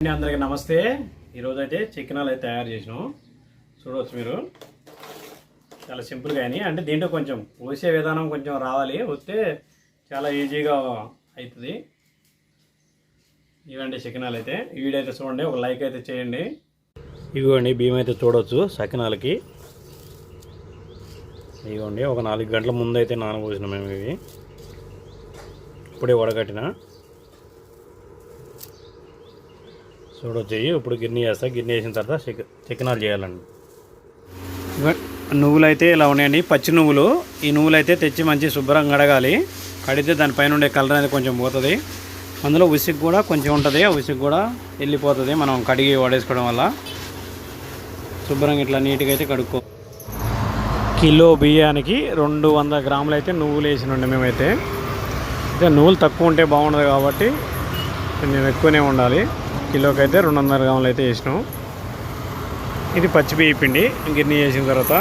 అండి అందరికీ నమస్తే. ఈరోజు అయితే చికెనాలు అయితే తయారు చేసినాం. చూడవచ్చు మీరు. చాలా సింపుల్గా అని అంటే దీంట్లో కొంచెం పోసే విధానం కొంచెం రావాలి. వస్తే చాలా ఈజీగా అవుతుంది. ఇవండి చికెనాలు అయితే ఈ వీడియో అయితే చూడండి. ఒక లైక్ అయితే చేయండి. ఇవ్వండి బియ్యం అయితే చూడవచ్చు సకినాలకి. ఇవ్వండి ఒక నాలుగు గంటల ముందు అయితే నానబోసినాం మేము ఇవి. ఇప్పుడే వడగట్టిన. చూడొచ్చు ఇవి. ఇప్పుడు గిన్నె చేస్తా. గిన్నె వేసిన తర్వాత చికె చికెనాలు చేయాలండి. నువ్వులు అయితే ఇలా ఉన్నాయండి. పచ్చి నువ్వులు. ఈ నువ్వులు అయితే తెచ్చి మంచి శుభ్రంగా కడగాలి. కడితే దానిపైన ఉండే కలర్ అనేది కొంచెం పోతుంది. అందులో ఉసికి కూడా కొంచెం ఉంటుంది. ఆ ఉసిగ్ కూడా వెళ్ళిపోతుంది. మనం కడిగి వాడేసుకోవడం వల్ల. శుభ్రంగా ఇట్లా నీట్గా అయితే కడుక్కో. కిలో బియ్యానికి రెండు వందల గ్రాములు అయితే నువ్వులు వేసినండి మేమైతే. అయితే నువ్వులు తక్కువ ఉంటే బాగుండదు కాబట్టి కొంచెం ఎక్కువనే ఉండాలి. కిలోకి అయితే రెండు వందల గ్రాములు అయితే వేసినాం. ఇది పచ్చి బియ్య పిండి గిన్నె చేసిన తర్వాత.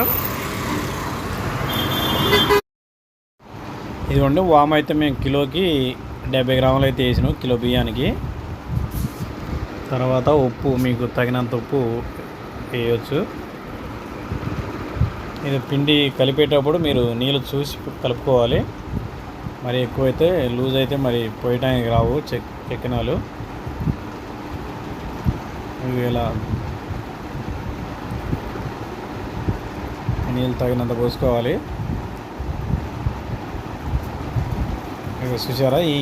ఇదిగోండి వామ్ అయితే మేము కిలోకి డెబ్బై గ్రాములు అయితే వేసినాం కిలో బియ్యానికి. తర్వాత ఉప్పు మీకు తగినంత ఉప్పు వేయవచ్చు ఇది పిండి కలిపేటప్పుడు మీరు నీళ్ళు చూసి కలుపుకోవాలి. మరి ఎక్కువైతే లూజ్ అయితే మరి పోయటానికి రావు చెక్ చెక్కినాలు. ఇవి ఇలా నీళ్ళు తగినంత పోసుకోవాలి. ఇక చూసారా ఈ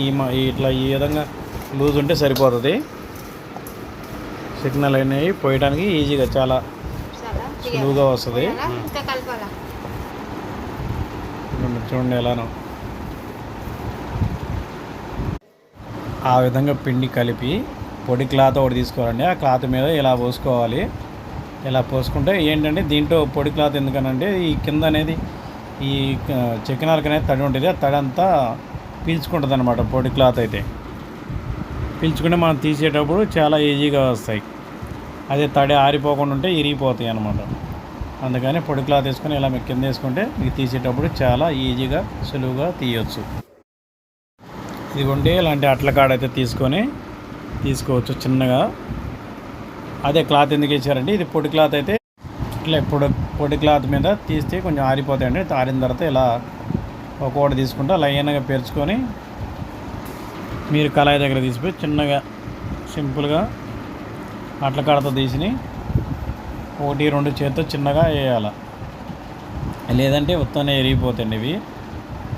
ఇట్లా ఈ విధంగా లూజ్ ఉంటే సరిపోతుంది. సిగ్నల్ అనేవి పోయడానికి ఈజీగా చాలా సులువుగా వస్తుంది. చూడండి ఎలానో. ఆ విధంగా పిండి కలిపి పొడి క్లాత్ ఒకటి తీసుకోవాలండి. ఆ క్లాత్ మీద ఇలా పోసుకోవాలి. ఇలా పోసుకుంటే ఏంటంటే దీంట్లో పొడి క్లాత్ ఎందుకనంటే ఈ కింద అనేది ఈ చెక్కినాలకు అనేది తడి ఉంటుంది. ఆ తడి అంతా పీల్చుకుంటుంది అనమాట పొడి క్లాత్ అయితే. పీల్చుకుంటే మనం తీసేటప్పుడు చాలా ఈజీగా వస్తాయి. అదే తడి ఆరిపోకుండా ఉంటే ఇరిగిపోతాయి అనమాట అందుకని పొడి క్లాత్ వేసుకొని ఇలా మీకు కింద వేసుకుంటే మీకు తీసేటప్పుడు చాలా ఈజీగా సులువుగా తీయవచ్చు ఇదిగోండి ఇలాంటి అట్ల కాడ అయితే తీసుకొని తీసుకోవచ్చు చిన్నగా. అదే క్లాత్ ఎందుకు వేసారంటే ఇది పొడి క్లాత్ అయితే ఇట్లా పొడి పొడి క్లాత్ మీద తీస్తే కొంచెం ఆరిపోతాయండి. ఆరిన తర్వాత ఇలా ఒక్కొక్కటి తీసుకుంటే లైన్గా పేర్చుకొని మీరు కళాయి దగ్గర తీసిపోయి చిన్నగా సింపుల్గా అట్ల కాడతో తీసిని ఒకటి రెండు చేతితో చిన్నగా వేయాలి. లేదంటే ఉత్తనే ఎరిగిపోతాయండి ఇవి.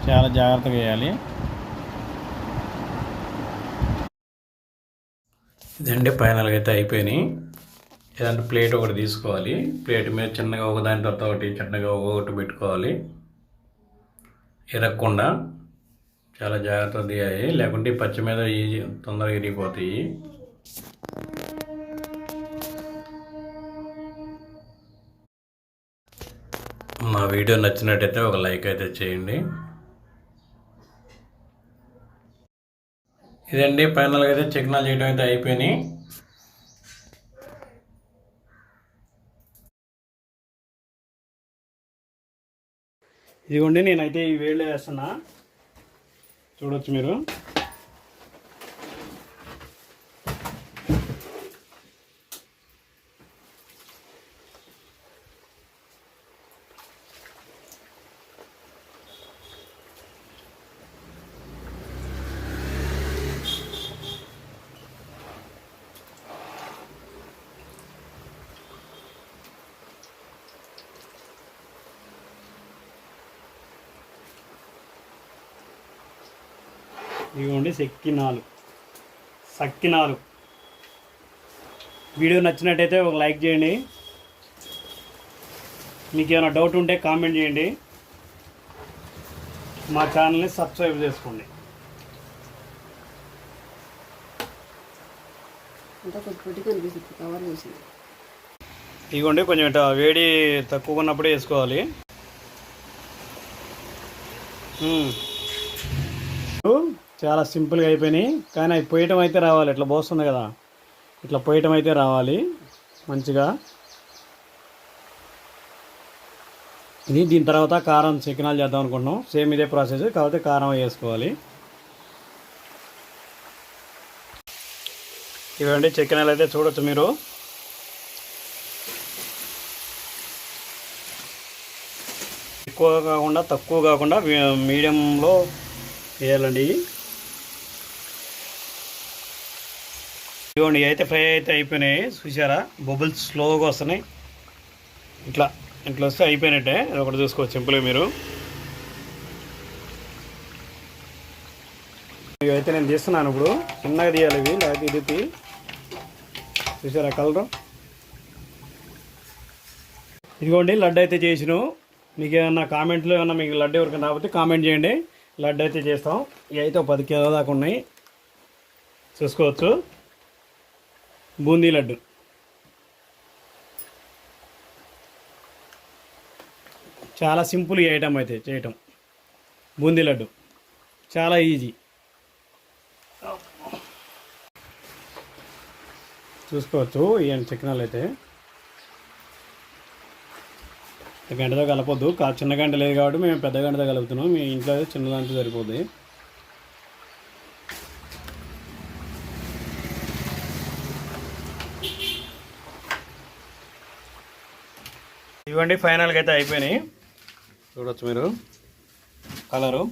చాలా జాగ్రత్తగా వేయాలి. ఇదండి ఫైనల్గా అయితే అయిపోయినాయి. ఇదంటే ప్లేట్ ఒకటి తీసుకోవాలి. ప్లేట్ మీద చిన్నగా ఒక దాని తర్వాత ఒకటి చిన్నగా ఒకటి పెట్టుకోవాలి. ఇరగకుండా చాలా జాగ్రత్తగా తీయాలి. లేకుంటే పచ్చి మీద ఈజీ తొందరగా ఇరిగిపోతాయి. మా వీడియో నచ్చినట్టయితే ఒక లైక్ అయితే చేయండి. ఇదండి ఫైనల్గా అయితే చికెనాలు చేయడం అయితే అయిపోయినాయి. ఇదిగోండి నేనైతే ఈ వేళ్ళు వేస్తున్నా. చూడొచ్చు మీరు. ఇదిగోండి సెక్కినాలు సక్కినాలు వీడియో నచ్చినట్టయితే ఒక లైక్ చేయండి. మీకు ఏమైనా డౌట్ ఉంటే కామెంట్ చేయండి. మా ఛానల్ని సబ్స్క్రైబ్ చేసుకోండి. ఇదిగోండి కొంచెం ఇట్లా వేడి తక్కువ ఉన్నప్పుడే వేసుకోవాలి. మ్మ్. చాలా సింపుల్గా అయిపోయినాయి. కానీ అవి పోయటం అయితే రావాలి. ఇట్లా పోస్తుంది కదా. ఇట్లా పోయటం అయితే రావాలి. మంచిగా. ఇది దీని తర్వాత కారం చికెనాలు చేద్దాం అనుకుంటున్నాం. సేమ్ ఇదే ప్రాసెస్. కాకపోతే కారం వేసుకోవాలి. ఇవండి చికెనాలు అయితే చూడొచ్చు మీరు. ఎక్కువ కాకుండా తక్కువ కాకుండా మీడియంలో వేయాలండి. ఇదిగోండి అయితే ఫ్రై అయితే అయిపోయినాయి. చూసారా బబుల్స్ స్లోగా వస్తున్నాయి. ఇట్లా ఇట్లా వస్తే అయిపోయినట్టే. ఒకటి చూసుకోవచ్చు సింపుల్గా మీరు. ఇవైతే నేను తీస్తున్నాను ఇప్పుడు. చిన్నగా తీయాలి ఇవి లేకపోతే ఇది చూసారా కలరు? ఇదిగోండి లడ్డు అయితే చేసిను. మీకు ఏమన్నా కామెంట్లో ఏమన్నా మీకు లడ్డు ఎవరికైనా రాకపోతే కామెంట్ చేయండి. లడ్డు అయితే చేస్తాం. ఇవి అయితే పది కిలో దాకా ఉన్నాయి. చూసుకోవచ్చు. బూందీ లడ్డు. చాలా సింపుల్ ఈ ఐటమ్ అయితే చేయటం. బూందీ లడ్డు. చాలా ఈజీ. చూసుకోవచ్చు ఈ చికెనాలు అయితే గంటతో కలపొద్దు. కా చిన్న గంట లేదు కాబట్టి మేము పెద్ద గంటతో కలుపుతున్నాం. మీ ఇంట్లో చిన్న దాంట్లో సరిపోద్ది. ఇవ్వండి ఫైనల్గా అయితే అయిపోయినాయి. చూడొచ్చు మీరు. కలరు